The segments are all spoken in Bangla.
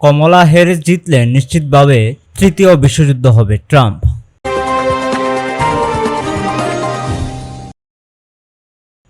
কমলা হ্যারিস জিতলে নিশ্চিতভাবে তৃতীয় বিশ্বযুদ্ধ হবে ট্রাম্প।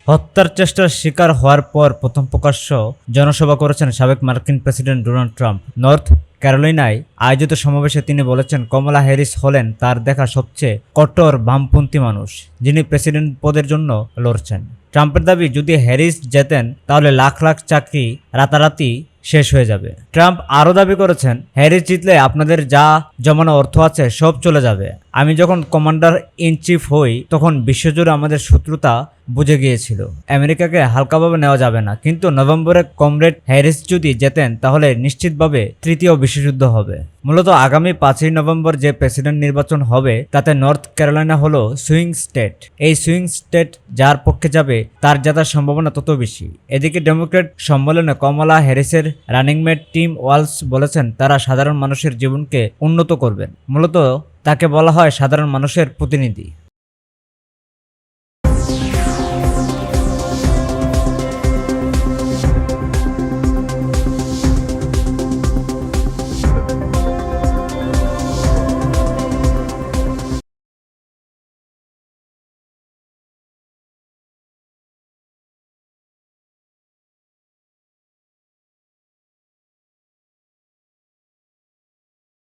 হত্যার চেষ্টার শিকার হওয়ার পর প্রথম প্রকাশ্য জনসভা করেছেন সাবেক মার্কিন প্রেসিডেন্ট ডোনাল্ড ট্রাম্প। নর্থ ক্যারোলিনায় আয়োজিত সমাবেশে তিনি বলেছেন, কমলা হ্যারিস হলেন তার দেখা সবচেয়ে কট্টর বামপন্থী মানুষ, যিনি প্রেসিডেন্ট পদের জন্য লড়ছেন। ট্রাম্পের দাবি, যদি হ্যারিস জেতেন, তাহলে লাখ লাখ চাকরি রাতারাতি শেষ হয়ে যাবে। ট্রাম্প আরও দাবি করেছেন হ্যারিস জিতলে আপনাদের যা জমানো অর্থ আছে সব চলে যাবে। আমি যখন কমান্ডার ইন চিফ হই, তখন বিশ্বজুড়ে আমাদের শত্রুতা বুঝে গিয়েছিল। আমেরিকাকে হালকাভাবে নেওয়া যাবে না, কিন্তু নভেম্বরে কমরেড হ্যারিস যদি জেতেন, তাহলে নিশ্চিতভাবে তৃতীয় বিশ্বযুদ্ধ হবে। মূলত আগামী পাঁচই নভেম্বর যে প্রেসিডেন্ট নির্বাচন হবে, তাতে নর্থ ক্যারোলাইনা হলো সুইং স্টেট। এই সুইং স্টেট যার পক্ষে যাবে, তার জেতার সম্ভাবনা তত বেশি। এদিকে ডেমোক্রেট সম্মেলনে কমলা হ্যারিসের রানিং মেট টিম ওয়ালস বলেছেন, তারা সাধারণ মানুষের জীবনকে উন্নত করবেন। মূলত তাকে বলা হয় সাধারণ মানুষের প্রতিনিধি।